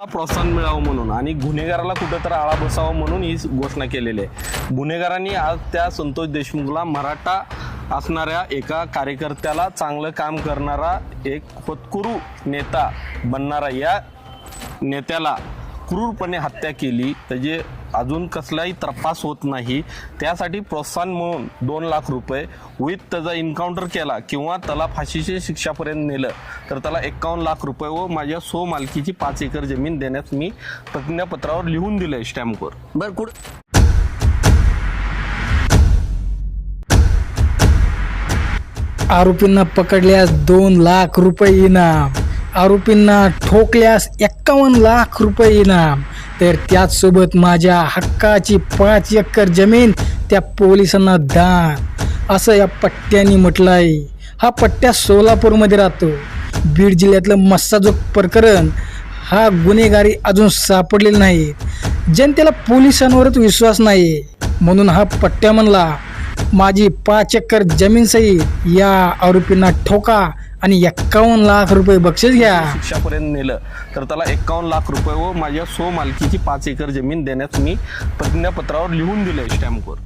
प्रोत्साहन मिळावं म्हणून आणि गुन्हेगाराला कुठेतरी आळा बसावा म्हणून ही घोषणा केलेली आहे. गुन्हेगारांनी आज त्या संतोष देशमुखला मराठा असणाऱ्या एका कार्यकर्त्याला चांगलं काम करणारा एक होतकुरू नेता बनणारा या नेत्याला क्रूरपणे हत्या केली त्याचे अजून कसलाही तपास होत नाही त्यासाठी प्रोत्साहन म्हणून दोन लाख रुपये विथ त्याचा एन्काउंटर केला किंवा त्याला फाशीच्या शिक्षापर्यंत नेलं तर त्याला एक्कावन्न लाख रुपये व माझ्या सो मालकीची पाच एकर जमीन देण्यास मी प्रतिज्ञापत्रावर लिहून दिलंय स्टॅम्पवर. बर कुठ? आरोपींना पकडल्यास दोन लाख रुपये इनाम. आरोपींना ठोकल्यास एक्कावन्न लाख रुपये इनाम. तर त्याचसोबत माझ्या हक्काची पाच एकर जमीन त्या पोलिसांना दान. असं या पट्ट्याने म्हटलं आहे हा पट्ट्या सोलापूरमध्ये राहतो. बीड जिल्ह्यातलं मस्साजोग प्रकरण हा गुन्हेगारी अजून सापडलेला नाही. जनतेला पोलिसांवरच विश्वास नाही म्हणून हा पट्ट्या म्हणला माझी पाच एकर जमीन सही या आरोपींना ठोका आणि एक्कावन्न लाख रुपये बक्षीस घ्या. शिक्षापर्यंत नेलं तर त्याला एक्कावन्न लाख रुपये व माझ्या सो मालकीची पाच एकर जमीन देण्यास मी प्रतिज्ञापत्रावर लिहून दिलंय स्टॅम्पवर.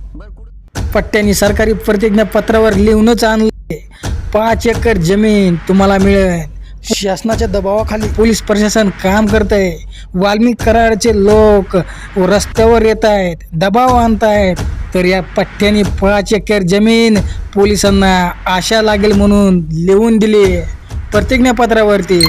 पट्ट्याने सरकारी प्रतिज्ञापत्रावर लिहूनच आणले पाच एकर जमीन तुम्हाला मिळेल. शासनाच्या दबावाखाली पोलीस प्रशासन काम करत आहे वाल्मिक कराडचे लोक रस्त्यावर येत आहेत दबाव आणतायत. तर या पठ्ठ्याने पाच एकर जमीन पोलिसांना आशा लागेल म्हणून लिहून दिली. प्रतिज्ञापत्रावरती.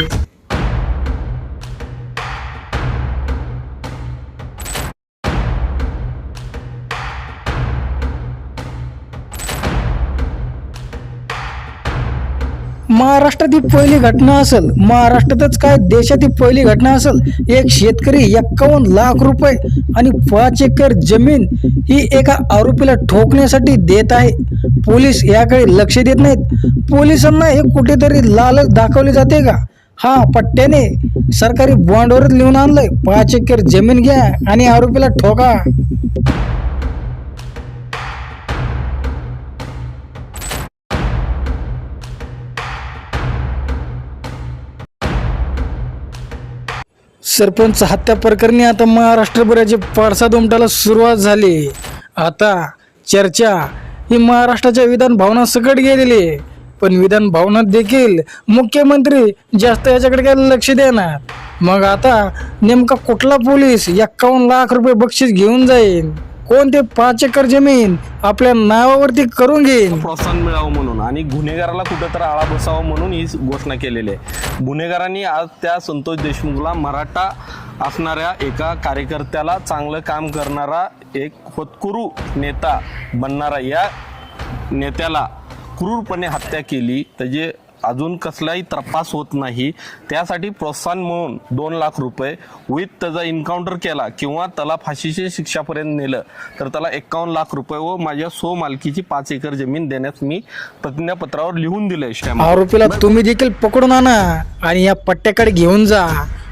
महाराष्ट्रात ही पहिली घटना असेल महाराष्ट्रातच काय देशातील पहिली घटना असेल एक शेतकरी एक्कावन्न लाख रुपये आणि पाच एकर जमीन ही एका आरोपीला ठोकण्यासाठी देत आहे. पोलीस याकडे लक्ष देत नाहीत. पोलिसांना हे कुठेतरी लालच दाखवली जाते का? हा पट्ट्याने सरकारी बॉन्डवरच लिहून आणलंय. पाच एकर जमीन घ्या आणि आरोपीला ठोका. सरपंच हत्या प्रकरणी आता महाराष्ट्रभराचे पडसाद उमटायला सुरुवात झाली. आता चर्चा ही महाराष्ट्राच्या विधान भावना सकट गेलेली आहे. पण विधान भावनात देखील मुख्यमंत्री जास्त याच्याकडे काय लक्ष देणार? मग आता नेमका कुठला पोलीस एक्कावन्न लाख रुपये बक्षीस घेऊन जाईल? कोणते पाच एकर जमीन आपल्या नावावरती करून घेईल प्रोत्साहन मिळावं म्हणून आणि गुन्हेगाराला कुठेतरी आळा बसावा म्हणून ही घोषणा केलेली आहे. गुन्हेगारांनी आज त्या संतोष देशमुखला मराठा असणाऱ्या एका कार्यकर्त्याला चांगलं काम करणारा एक होतकुरू नेता बनणारा या नेत्याला क्रूरपणे हत्या केली. त्याचे अजून कसलाही तपास होत नाही. त्यासाठी प्रोत्साहन म्हणून दोन लाख रुपये विथ त्याचा एन्काउंटर केला किंवा त्याला फाशीच्या शिक्षापर्यंत नेलं तर त्याला एक्कावन्न लाख रुपये व माझ्या सो मालकीची पाच एकर जमीन देण्यास मी प्रतिज्ञापत्रावर लिहून स्टॅम्प आरोपीला तुम्ही देखील पकडून आणा आणि या पट्ट्याकडे घेऊन जा.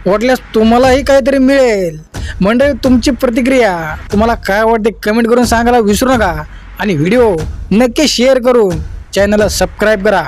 वाटल्यास तुम्हालाही काहीतरी मिळेल. म्हणजे तुमची प्रतिक्रिया तुम्हाला काय वाटते कमेंट करून सांगायला विसरू नका. आणि व्हिडिओ नक्की शेअर करून चॅनलला सबस्क्राईब करा.